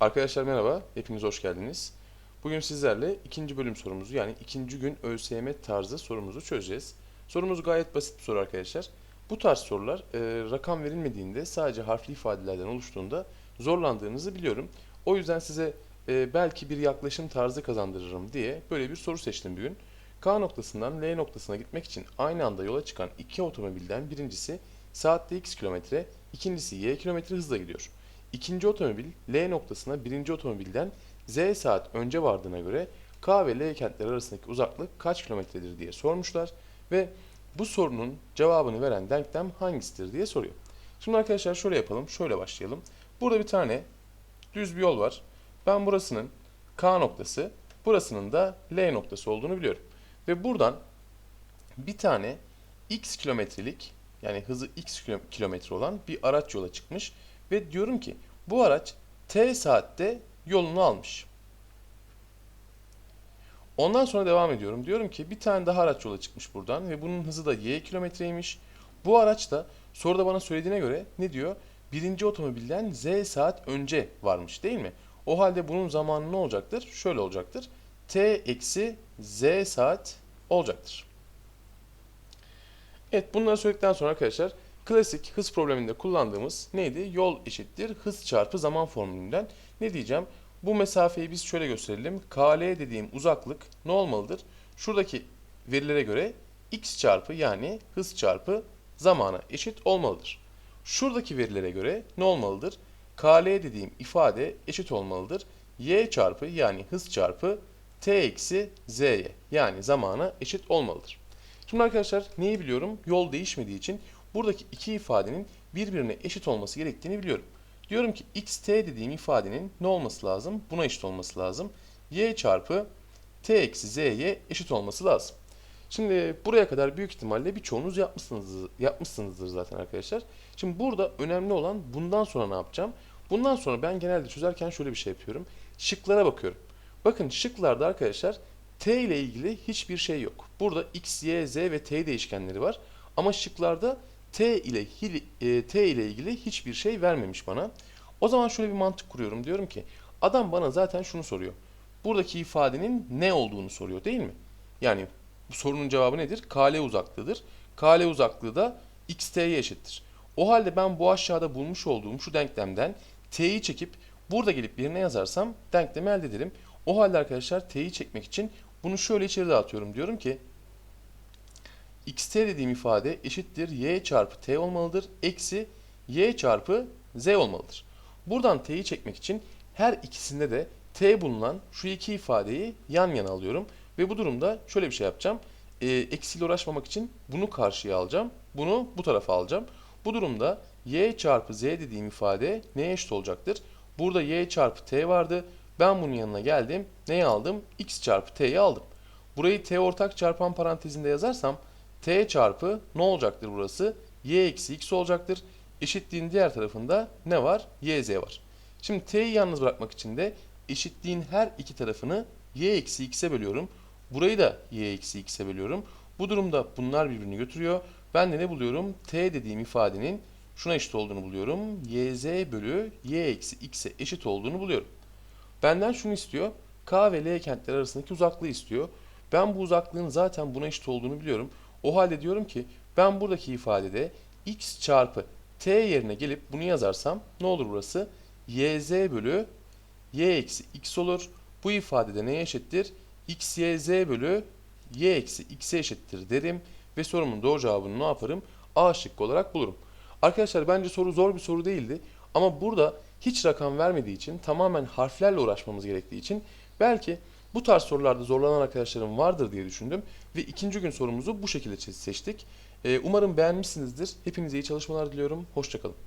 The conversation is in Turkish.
Arkadaşlar merhaba, hepiniz hoş geldiniz. Bugün sizlerle ikinci bölüm sorumuzu yani ikinci gün ÖSYM tarzı sorumuzu çözeceğiz. Sorumuz gayet basit bir soru arkadaşlar. Bu tarz sorular e, rakam verilmediğinde sadece harfli ifadelerden oluştuğunda zorlandığınızı biliyorum. O yüzden size e, belki bir yaklaşım tarzı kazandırırım diye böyle bir soru seçtim bugün. K noktasından L noktasına gitmek için aynı anda yola çıkan iki otomobilden birincisi saatte x kilometre, ikincisi y kilometre hızla gidiyor. İkinci otomobil L noktasına birinci otomobilden Z saat önce vardığına göre K ve L kentleri arasındaki uzaklık kaç kilometredir diye sormuşlar ve bu sorunun cevabını veren denklem hangisidir diye soruyor. Şimdi arkadaşlar şöyle yapalım, şöyle başlayalım. Burada bir tane düz bir yol var. Ben burasının K noktası, burasının da L noktası olduğunu biliyorum. Ve buradan bir tane x kilometrelik yani hızı x kilo- kilometre olan bir araç yola çıkmış ve diyorum ki bu araç t saatte yolunu almış. Ondan sonra devam ediyorum. Diyorum ki bir tane daha araç yola çıkmış buradan ve bunun hızı da y kilometreymiş. Bu araç da soruda bana söylediğine göre ne diyor? Birinci otomobilden z saat önce varmış değil mi? O halde bunun zamanı ne olacaktır? Şöyle olacaktır. t eksi z saat olacaktır. Evet bunları söyledikten sonra arkadaşlar klasik hız probleminde kullandığımız neydi? Yol eşittir hız çarpı zaman formülünden ne diyeceğim? Bu mesafeyi biz şöyle gösterelim. KL dediğim uzaklık ne olmalıdır? Şuradaki verilere göre x çarpı yani hız çarpı zamana eşit olmalıdır. Şuradaki verilere göre ne olmalıdır? KL dediğim ifade eşit olmalıdır. y çarpı yani hız çarpı t eksi z'ye yani zamana eşit olmalıdır. Şimdi arkadaşlar neyi biliyorum? Yol değişmediği için buradaki iki ifadenin birbirine eşit olması gerektiğini biliyorum. Diyorum ki xt dediğim ifadenin ne olması lazım? Buna eşit olması lazım. y çarpı t eksi z'ye eşit olması lazım. Şimdi buraya kadar büyük ihtimalle birçoğunuz yapmışsınızdır, yapmışsınızdır zaten arkadaşlar. Şimdi burada önemli olan bundan sonra ne yapacağım? Bundan sonra ben genelde çözerken şöyle bir şey yapıyorum. Şıklara bakıyorum. Bakın şıklarda arkadaşlar t ile ilgili hiçbir şey yok. Burada x, y, z ve t değişkenleri var. Ama şıklarda t ile e, t ile ilgili hiçbir şey vermemiş bana. O zaman şöyle bir mantık kuruyorum. Diyorum ki adam bana zaten şunu soruyor. Buradaki ifadenin ne olduğunu soruyor değil mi? Yani bu sorunun cevabı nedir? KL uzaklığıdır. KL uzaklığı da xt'ye eşittir. O halde ben bu aşağıda bulmuş olduğum şu denklemden t'yi çekip burada gelip birine yazarsam denklemi elde ederim. O halde arkadaşlar t'yi çekmek için bunu şöyle içeri dağıtıyorum. Diyorum ki xt dediğim ifade eşittir y çarpı t olmalıdır. Eksi y çarpı z olmalıdır. Buradan t'yi çekmek için her ikisinde de t bulunan şu iki ifadeyi yan yana alıyorum. Ve bu durumda şöyle bir şey yapacağım. E, eksiyle uğraşmamak için bunu karşıya alacağım. Bunu bu tarafa alacağım. Bu durumda y çarpı z dediğim ifade neye eşit olacaktır? Burada y çarpı t vardı. Ben bunun yanına geldim. Neyi aldım? x çarpı t'yi aldım. Burayı t ortak çarpan parantezinde yazarsam t çarpı ne olacaktır burası? y eksi x olacaktır. Eşitliğin diğer tarafında ne var? yz var. Şimdi t'yi yalnız bırakmak için de eşitliğin her iki tarafını y eksi x'e bölüyorum. Burayı da y eksi x'e bölüyorum. Bu durumda bunlar birbirini götürüyor. Ben de ne buluyorum? t dediğim ifadenin şuna eşit olduğunu buluyorum. yz bölü y eksi x'e eşit olduğunu buluyorum. Benden şunu istiyor. K ve L kentler arasındaki uzaklığı istiyor. Ben bu uzaklığın zaten buna eşit olduğunu biliyorum. O halde diyorum ki ben buradaki ifadede x çarpı t yerine gelip bunu yazarsam ne olur burası? yz bölü y eksi x olur. Bu ifadede neye eşittir? x yz bölü y eksi x'e eşittir derim. Ve sorumun doğru cevabını ne yaparım? A şıkkı olarak bulurum. Arkadaşlar bence soru zor bir soru değildi. Ama burada hiç rakam vermediği için tamamen harflerle uğraşmamız gerektiği için belki bu tarz sorularda zorlanan arkadaşlarım vardır diye düşündüm. Ve ikinci gün sorumuzu bu şekilde seçtik. Ee, Umarım beğenmişsinizdir. Hepinize iyi çalışmalar diliyorum. Hoşçakalın.